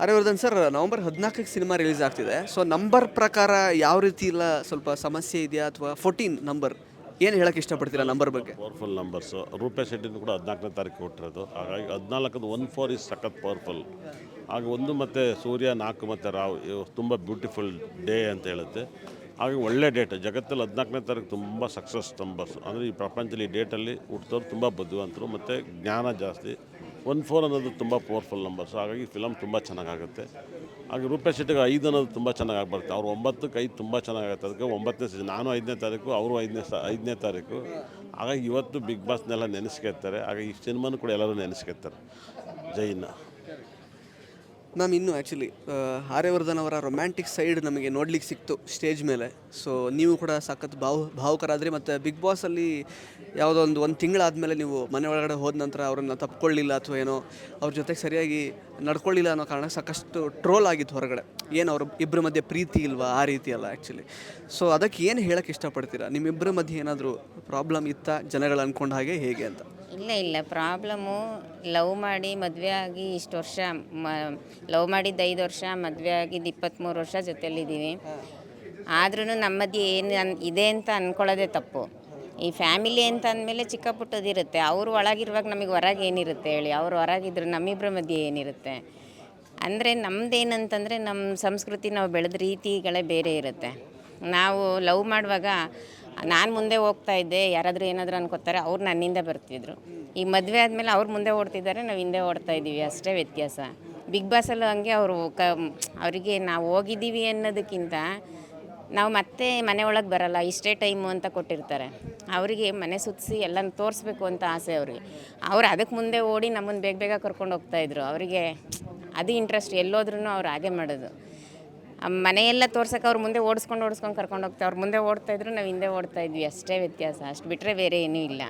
ಹರಿವರ್ಧನ್ sir, November ಹದಿನಾಲ್ಕಕ್ಕೆ cinema release ಆಗ್ತಿದೆ. So number ಪ್ರಕಾರ ಯಾವ ರೀತಿ ಇಲ್ಲ ಸ್ವಲ್ಪ ಸಮಸ್ಯೆ ಇದೆಯಾ ಅಥವಾ ಫೋರ್ಟೀನ್ ನಂಬರ್ ಏನು ಹೇಳಕ್ಕೆ ಇಷ್ಟಪಡ್ತೀರಾ ನಂಬರ್ ಬಗ್ಗೆ? ಪವರ್ಫುಲ್ ನಂಬರ್ಸು ರೂಪೇಶ್ ಶೆಟ್ಟಿಂದ ಕೂಡ ಹದಿನಾಲ್ಕನೇ ತಾರೀಕು ಕೊಟ್ಟಿರೋದು. ಹಾಗಾಗಿ ಹದಿನಾಲ್ಕದು ಒನ್ ಫೋರ್ ಇಸ್ ಸಖತ್ ಪವರ್ಫುಲ್ ಆಗ ಒಂದು ಮತ್ತು ಸೂರ್ಯ, ನಾಲ್ಕು ಮತ್ತು ರಾವ್ ಇವು ತುಂಬ ಬ್ಯೂಟಿಫುಲ್ ಡೇ ಅಂತ ಹೇಳುತ್ತೆ. ಹಾಗೆ ಒಳ್ಳೆ ಡೇಟ್ ಜಗತ್ತಲ್ಲಿ ಹದಿನಾಲ್ಕನೇ ತಾರೀಕು ತುಂಬ ಸಕ್ಸಸ್ ನಂಬರ್ಸ್ ಅಂದರೆ ಈ ಪ್ರಪಂಚದಲ್ಲಿ ಈ ಡೇಟಲ್ಲಿ ಹುಟ್ಟಿದವ್ರು ತುಂಬ ಬುದ್ಧಿವಂತರು ಮತ್ತು ಜ್ಞಾನ ಜಾಸ್ತಿ. ಒನ್ ಫೋರ್ ಅನ್ನೋದು ತುಂಬ ಪವರ್ಫುಲ್ ನಂಬರ್ಸ್ ಹಾಗಾಗಿ ಫಿಲಮ್ ತುಂಬ ಚೆನ್ನಾಗಾಗುತ್ತೆ. ಹಾಗೆ ರೂಪೇಶ್ ಶೆಟ್ಟಿಗೆ ಐದು ಅನ್ನೋದು ತುಂಬ ಚೆನ್ನಾಗಿ ಬರುತ್ತೆ. ಅವ್ರು ಒಂಬತ್ತಕ್ಕೆ ಐದು ತುಂಬ ಚೆನ್ನಾಗಾಗುತ್ತೆ. ಅದಕ್ಕೆ ಒಂಬತ್ತನೇ ಸೀಸನ್. ನಾನು ಐದನೇ ತಾರೀಕು, ಅವರು ಐದನೇ ಸ, ಐದನೇ ತಾರೀಕು. ಹಾಗಾಗಿ ಇವತ್ತು ಬಿಗ್ ಬಾಸ್ನೆಲ್ಲ ನೆನೆಸ್ಕೊತಾರೆ ಹಾಗಾಗಿ ಈ ಸಿನಿಮಾನು ಕೂಡ ಎಲ್ಲರೂ ನೆನೆಸ್ಕೊತಾರೆ ಜೈನ ಮ್ಯಾಮ್, ಇನ್ನು ಆ್ಯಕ್ಚುಲಿ ಆರ್ಯವರ್ಧನ್ ಅವರ ರೊಮ್ಯಾಂಟಿಕ್ ಸೈಡ್ ನಮಗೆ ನೋಡ್ಲಿಕ್ಕೆ ಸಿಕ್ತು ಸ್ಟೇಜ್ ಮೇಲೆ. ಸೊ ನೀವು ಕೂಡ ಸಖತ್ ಭಾವು, ಭಾವುಕರಾದ್ರಿ ಮತ್ತು ಬಿಗ್ ಬಾಸಲ್ಲಿ ಯಾವುದೋ ಒಂದು ಒಂದು ತಿಂಗಳಾದಮೇಲೆ ನೀವು ಮನೆ ಒಳಗಡೆ ಹೋದ ನಂತರ ಅವರನ್ನು ತಪ್ಕೊಳ್ಳಿಲ್ಲ ಅಥವಾ ಏನೋ ಅವ್ರ ಜೊತೆಗೆ ಸರಿಯಾಗಿ ನಡ್ಕೊಳ್ಳಿಲ್ಲ ಅನ್ನೋ ಕಾರಣ ಸಾಕಷ್ಟು ಟ್ರೋಲ್ ಆಗಿತ್ತು ಹೊರಗಡೆ. ಏನು ಅವ್ರ ಇಬ್ಬರ ಮಧ್ಯೆ ಪ್ರೀತಿ ಇಲ್ವಾ ಆ ರೀತಿ ಅಲ್ಲ ಆ್ಯಕ್ಚುಲಿ ಸೊ ಅದಕ್ಕೆ ಏನು ಹೇಳೋಕ್ಕೆ ಇಷ್ಟಪಡ್ತೀರಾ? ನಿಮ್ಮಿಬ್ಬರ ಮಧ್ಯೆ ಏನಾದರೂ ಪ್ರಾಬ್ಲಮ್ ಇತ್ತಾ? ಜನಗಳು ಅಂದ್ಕೊಂಡ ಹಾಗೆ ಹೇಗೆ ಅಂತ? ಇಲ್ಲ ಇಲ್ಲ. ಪ್ರಾಬ್ಲಮ್ಮು ಲವ್ ಮಾಡಿ ಮದುವೆ ಆಗಿ ಇಷ್ಟು ವರ್ಷ, ಮ, ಲವ್ ಮಾಡಿದ್ದು ಐದು ವರ್ಷ, ಮದುವೆ ಆಗಿದ್ದು ಇಪ್ಪತ್ತ್ಮೂರು ವರ್ಷ ಜೊತೆಲಿದ್ದೀವಿ ಆದ್ರೂ ನಮ್ಮ ಮಧ್ಯೆ ಏನು ಅನ್, ಇದೆ ಅಂತ ಅಂದ್ಕೊಳ್ಳೋದೇ ತಪ್ಪು. ಈ ಫ್ಯಾಮಿಲಿ ಅಂತ ಅಂದಮೇಲೆ ಚಿಕ್ಕ ಪುಟ್ಟದಿರುತ್ತೆ. ಅವ್ರು ಒಳಗಿರುವಾಗ ನಮಗೆ ಹೊರಗೆ ಏನಿರುತ್ತೆ ಹೇಳಿ. ಅವ್ರು ಹೊರಗಿದ್ರು ನಮ್ಮಿಬ್ಬರ ಮಧ್ಯೆ ಏನಿರುತ್ತೆ? ಅಂದರೆ ನಮ್ಮದೇನಂತಂದರೆ ನಮ್ಮ ಸಂಸ್ಕೃತಿ ನಾವು ಬೆಳೆದ ರೀತಿಗಳೇ ಬೇರೆ ಇರುತ್ತೆ. ನಾವು ಲವ್ ಮಾಡುವಾಗ ನಾನು ಮುಂದೆ ಹೋಗ್ತಾ ಇದ್ದೆ, ಯಾರಾದರೂ ಏನಾದರೂ ಅನ್ಕೋತಾರೆ, ಅವ್ರು ನನ್ನಿಂದ ಬರ್ತಿದ್ರು. ಈ ಮದುವೆ ಆದಮೇಲೆ ಅವ್ರು ಮುಂದೆ ಓಡ್ತಿದ್ದಾರೆ, ನಾವು ಹಿಂದೆ ಓಡ್ತಾ ಇದ್ದೀವಿ ಅಷ್ಟೇ ವ್ಯತ್ಯಾಸ. ಬಿಗ್ ಬಾಸಲ್ಲೂ ಹಂಗೆ ಅವರು ಕ ಅವರಿಗೆ ನಾವು ಹೋಗಿದ್ದೀವಿ ಅನ್ನೋದಕ್ಕಿಂತ ನಾವು ಮತ್ತೆ ಮನೆ ಒಳಗೆ ಬರಲ್ಲ, ಇಷ್ಟೇ ಟೈಮು ಅಂತ ಕೊಟ್ಟಿರ್ತಾರೆ. ಅವರಿಗೆ ಮನೆ ಸುತ್ತಿಸಿ ಎಲ್ಲನೂ ತೋರಿಸ್ಬೇಕು ಅಂತ ಆಸೆ ಅವ್ರಿಗೆ. ಅವ್ರು ಅದಕ್ಕೆ ಮುಂದೆ ಓಡಿ ನಮ್ಮನ್ನು ಬೇಗ ಬೇಗ ಕರ್ಕೊಂಡು ಹೋಗ್ತಾಯಿದ್ರು ಅವರಿಗೆ ಅದು ಇಂಟ್ರೆಸ್ಟ್ ಎಲ್ಲೋದ್ರೂ ಅವ್ರು ಹಾಗೆ ಮಾಡೋದು. ಮನೆಯೆಲ್ಲ ತೋರ್ಸಕ್ಕೆ ಅವ್ರು ಮುಂದೆ ಓಡಿಸ್ಕೊಂಡು ಓಡಿಸ್ಕೊಂಡು ಕರ್ಕೊಂಡು ಹೋಗ್ತಾ ಅವ್ರು ಮುಂದೆ ಓಡ್ತಾ ಇದ್ರು ನಾವು ಹಿಂದೆ ಓಡ್ತಾ ಇದ್ವಿ. ಅಷ್ಟೇ ವ್ಯತ್ಯಾಸ. ಅಷ್ಟು ಬಿಟ್ಟರೆ ಬೇರೆ ಏನೂ ಇಲ್ಲ.